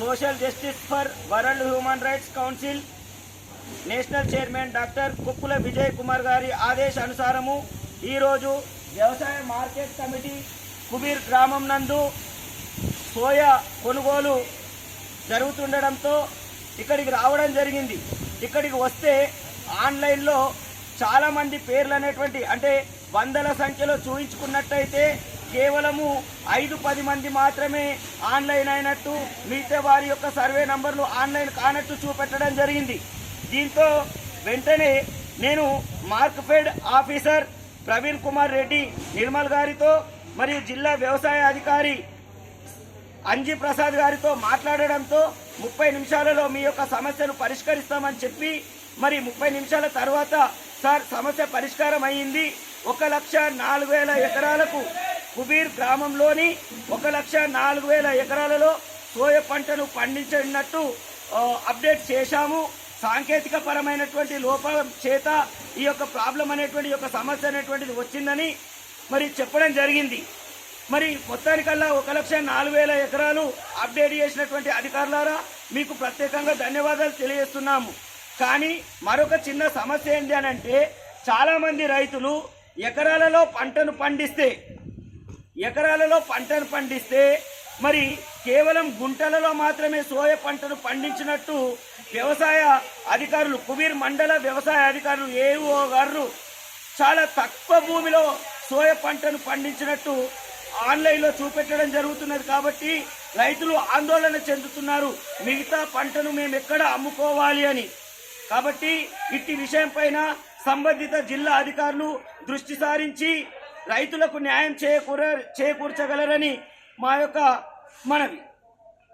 Social justice for world human rights council national chairman doctor Kukkula Vijay Kumar గారి ఆదేశానుసారము ఈరోజు వ్యవసాయ market committee Kubeer గ్రామం నందు సోయా కొనుగోలు జరుగుతుండడంతో ఇక్కడికి రావడం జరిగింది. ఇక్కడికి వస్తే ఆన్లైన్లో చాలామంది పేర్లు అనేటువంటి అంటే వందల సంఖ్యలో చూయించుకున్నట్టయితే కేవలము ఐదు పది మంది మాత్రమే ఆన్లైన్ అయినట్టు మిగతా వారి యొక్క సర్వే నంబర్లు ఆన్లైన్ కానట్టు చూపెట్టడం జరిగింది. దీంతో వెంటనే నేను mark fed officer Praveen Kumar Reddy Nirmal గారితో మరియు జిల్లా వ్యవసాయ అధికారి అంజీ ప్రసాద్ గారితో మాట్లాడడంతో ముప్పై నిమిషాలలో మీ యొక్క సమస్యను పరిష్కరిస్తామని చెప్పి మరి ముప్పై నిమిషాల తర్వాత సార్ సమస్య పరిష్కారం అయ్యింది ఒక లక్ష నాలుగు వేల ఎకరాలకు కుబీర్ గ్రామంలోని ఒక లక్ష నాలుగు వేల ఎకరాలలో సోయ పంటను పండించినట్టు అప్డేట్ చేశాము. సాంకేతిక పరమైనటువంటి లోపం చేత ఈ యొక్క ప్రాబ్లం అనేటువంటి యొక్క సమస్య అనేటువంటిది వచ్చిందని మరి చెప్పడం జరిగింది. మరి మొత్తానికల్లా ఒక లక్ష నాలుగు వేల ఎకరాలు అప్డేట్ చేసినటువంటి అధికారులారా మీకు ప్రత్యేకంగా ధన్యవాదాలు తెలియజేస్తున్నాము. కానీ మరొక చిన్న సమస్య ఏంటి అని అంటే చాలామంది రైతులు ఎకరాలలో పంటను పండిస్తే ఎకరాలలో పంటను పండిస్తే మరి కేవలం గుంటలలో మాత్రమే సోయ పంటను పండించినట్టు వ్యవసాయ అధికారులు కుబీర్ మండల వ్యవసాయ అధికారులు ఏఓ గారు చాలా తక్కువ భూమిలో సోయ పంటను పండించినట్టు ఆన్లైన్లో చూపెట్టడం జరుగుతున్నది కాబట్టి రైతులు ఆందోళన చెందుతున్నారు. మిగతా పంటను మేము ఎక్కడ అమ్ముకోవాలి అని. కాబట్టి ఇట్టి విషయం పైన సంబంధిత జిల్లా అధికారులు దృష్టి సారించి రైతులకు న్యాయం చేకూర చేకూర్చగలరని మా యొక్క మనవి.